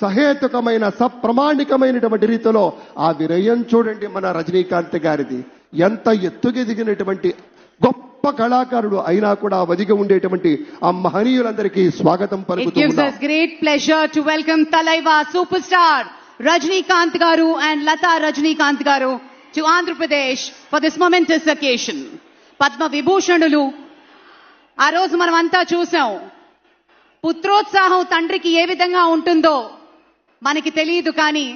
సహేతుకమైన సప్రమాణికమైనటువంటి రీతిలో ఆ విరయం చూడండి మన రజనీకాంత్ గారిది ఎంత ఎత్తుకెదిగినటువంటి గొప్ప కళాకారుడు అయినా కూడా వదిగి ఉండేటువంటి ఆ మహనీయులందరికీ స్వాగతం It పలుకుతూ gives ఉన్నాం. us great pleasure to welcome Talaiva superstar Rajnikant Garu and Lata Rajnikant Garu to Andhra Pradesh for this momentous occasion. Padma విభూషణులు ఆ రోజు మనం అంతా చూసాం పుత్రోత్సాహం తండ్రికి ఏ విధంగా ఉంటుందో మనకి తెలియదు కానీ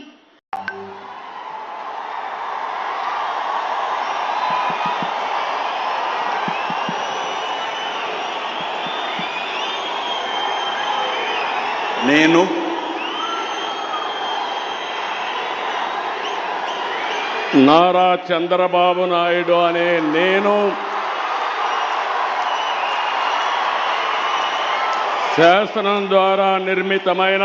నేను నారా చంద్రబాబు నాయుడు అనే నేను శాసనం ద్వారా నిర్మితమైన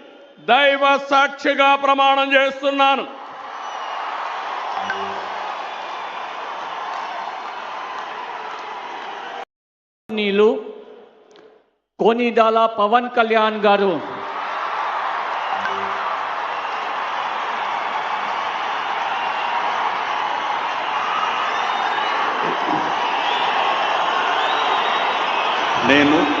దైవ సాక్షిగా ప్రమాణం చేస్తున్నాను. నీలు కోనిడాల పవన్ కళ్యాణ్ గారు. నేను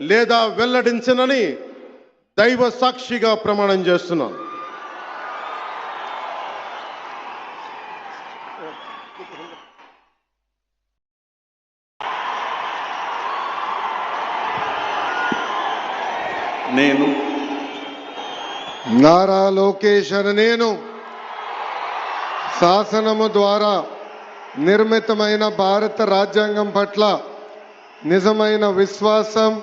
లేదా వెల్లడించనని దైవ సాక్షిగా ప్రమాణం చేస్తున్నాను నేను. నారా లోకేష్ అని నేను. శాసనము ద్వారా నిర్మితమైన భారత రాజ్యాంగం పట్ల నిజమైన విశ్వాసం